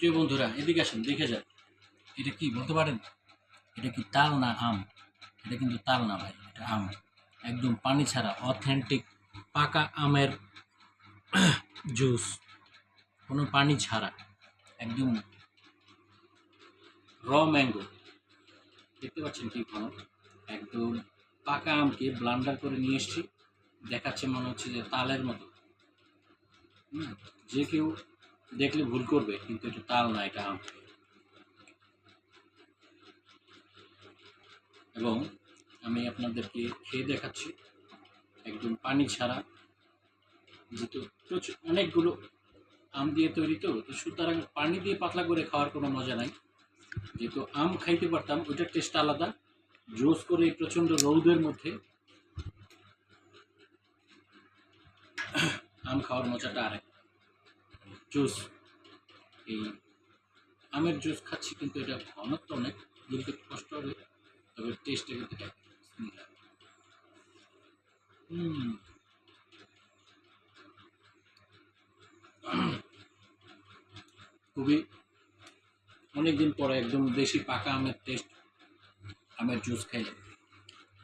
প্রিয় বন্ধুরা, এদিকে আসেন, দেখে যান এটা কি বলতে পারেন? এটা কি তাল না আম? এটা কিন্তু তাল না ভাই, এটা আম। একদম পানি ছাড়া অথেন্টিক পাকা আমের জুস কোনো পানি ছাড়া, একদম র ম্যাঙ্গো দেখতে পাচ্ছেন কি ভালো একদম পাকা আমকে ব্লান্ডার করে নিয়ে এসেছি। দেখাচ্ছে মনে হচ্ছে যে তালের মতো। যে কেউ দেখলে ভুল করবে, কিন্তু এটা তাল না, এটা আম। এবং আমি আপনাদেরকে খেয়ে দেখাচ্ছি, একদম পানি ছাড়া। যেহেতু প্রচুর, অনেকগুলো আম দিয়ে তৈরি তো সুতরাং পানি দিয়ে পাতলা করে খাওয়ার কোনো মজা নাই। যেহেতু আম খাইতে পারতাম ওইটার টেস্ট আলাদা। জোস করে প্রচণ্ড রৌদের মধ্যে আম খাওয়ার মজাটা আরেক। জুস। এই আমের জুস খাচ্ছি কিন্তু এটা ঘনত্ব অনেক গিলতে কষ্ট হবে, তবে টেস্টটা কিন্তু হুম। খুবই অনেকদিন পরে একদম দেশি পাকা আমের টেস্ট আমের জুস খাই।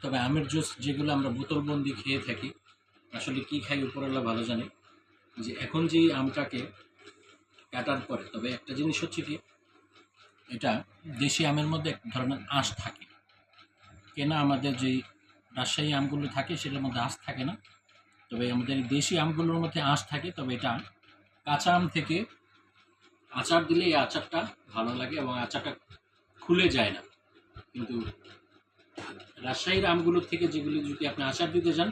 তবে আমের জুস যেগুলো আমরা বোতলবন্দি খেয়ে থাকি, আসলে কি খাই উপরওয়ালা ভালো জানে যে এখন যে আমটাকে কাটার করে। তবে একটা জিনিস হচ্ছে কি, এটা দেশি আমের মধ্যে এক ধরনের আঁশ থাকে। কেনা আমাদের যে রাজশাহী আমগুলো থাকে, সেটার মধ্যে আঁশ থাকে না। তবে আমাদের দেশি আমগুলোর মধ্যে আঁশ থাকে, তবে এটা কাঁচা আম থেকে আচার দিলে এই আচারটা ভালো লাগে এবং আচারটা খুলে যায় না। কিন্তু রাজশাহীর আমগুলোর থেকে যেগুলি যদি আপনি আচার দিতে যান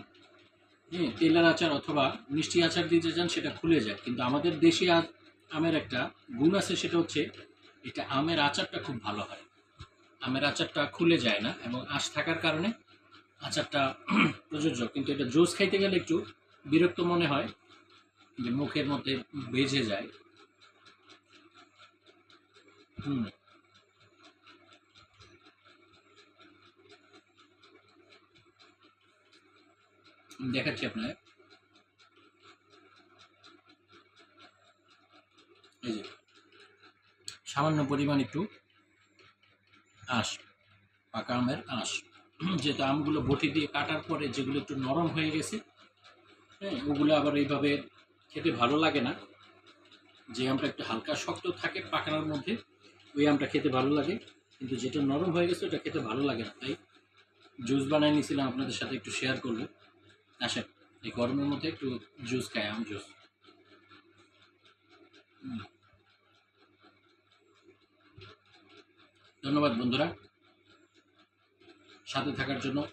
হ্যাঁ তেলের আচার অথবা মিষ্টি আচার দিতে যান, সেটা খুলে যায়। কিন্তু আমাদের দেশি আমের একটা গুণ আছে সেটা হচ্ছে এটা আমের আচারটা খুব ভালো হয়। আমের আচারটা খুলে যায় না এবং আঁশ থাকার কারণে আচারটা প্রযোজ্য। কিন্তু এটা জুস খাইতে গেলে একটু বিরক্ত মনে হয়, যে মুখের মধ্যে বেজে যায়। হুম। দেখাচ্ছি আপনার এই যে, সামান্য পরিমাণ একটু আঁশ, পাকা আমের আঁশ, যেহেতু আমগুলো বটি দিয়ে কাটার পরে যেগুলো একটু নরম হয়ে গেছে হ্যাঁ ওগুলো আবার এইভাবে খেতে ভালো লাগে না। যে আমটা একটু হালকা শক্ত থাকে পাকানোর মধ্যে, ওই আমটা খেতে ভালো লাগে। কিন্তু যেটা নরম হয়ে গেছে, ওটা খেতে ভালো লাগে না। তাই জুস বানাই নিয়েছিলাম, আপনাদের সাথে একটু শেয়ার করব। আসেন, এই গরমের মধ্যে একটু জুস খাই, আম জুস। ধন্যবাদ বন্ধুরা। সাথে থাকার জন্য।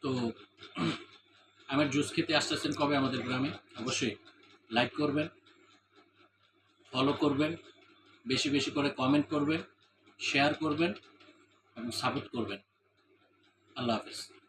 তো, আমের জুস খেতে আসতেছেন কবে আমাদের গ্রামে? অবশ্যই লাইক করবেন ফলো করবেন, বেশি বেশি করে কমেন্ট করবেন শেয়ার করবেন এবং সাপোর্ট করবেন। আল্লাহ হাফিজ।